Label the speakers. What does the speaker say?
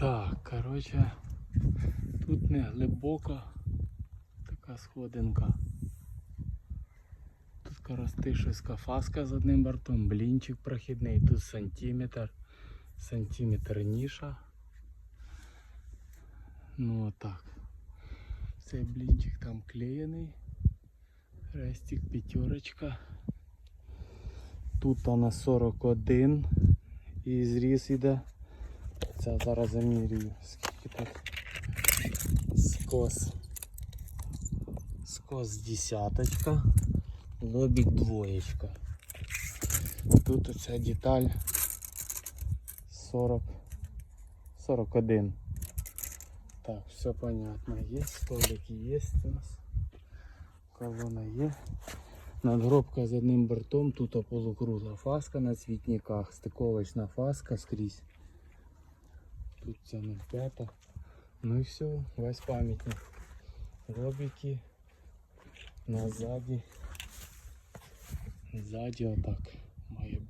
Speaker 1: Так, коротше, тут не глибока така сходинка. Тут коростишевська фаска з одним бортом, блінчик прохідний, тут сантиметр, сантиметр ніша. Ну отак. Цей блінчик там клеєний. Рестик п'ятерочка. Тут на 41 і зріз іде. Це зараз замірюю, скільки тут скос. Скос десяточка, лобік двоєчка. Тут оця деталь 40, 41. Так, все понятно. Є столик, є у нас. Колона є. Надгробка з одним бортом, тут полукругла фаска на цвітниках, стиковочна фаска скрізь. Тут ця 05. Ну і все, весь пам'ятник. Робики назаді. Ззаді отак має бути.